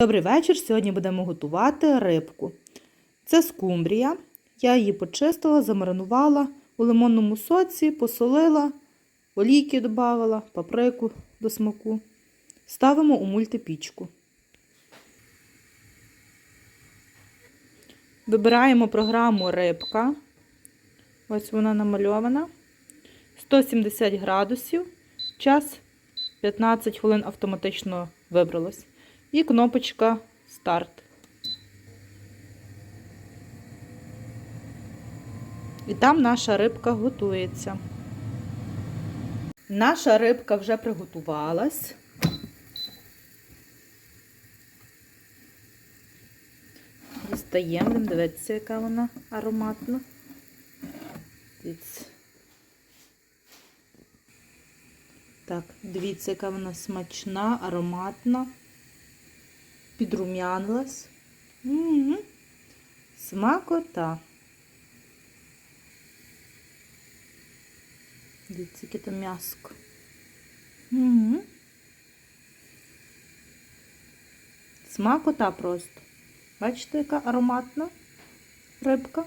Добрий вечір. Сьогодні будемо готувати рибку. Це скумбрія. Я її почистила, замаринувала у лимонному соці, посолила, олійки додавала, паприку до смаку. Ставимо у мультипічку. Вибираємо програму рибка. Ось вона намальована. 170 градусів. Час 15 хвилин автоматично вибралось. І кнопочка старт. І там наша рибка готується. Наша рибка вже приготувалась. Дістаємо, дивитися, яка вона ароматна. Дивіться. Так, дивіться, яка вона смачна, ароматна підрум'янилась. Угу. Смакота. Дивіться, яке там м'яско. Угу. Смакота просто. Бачите, яка ароматна рибка?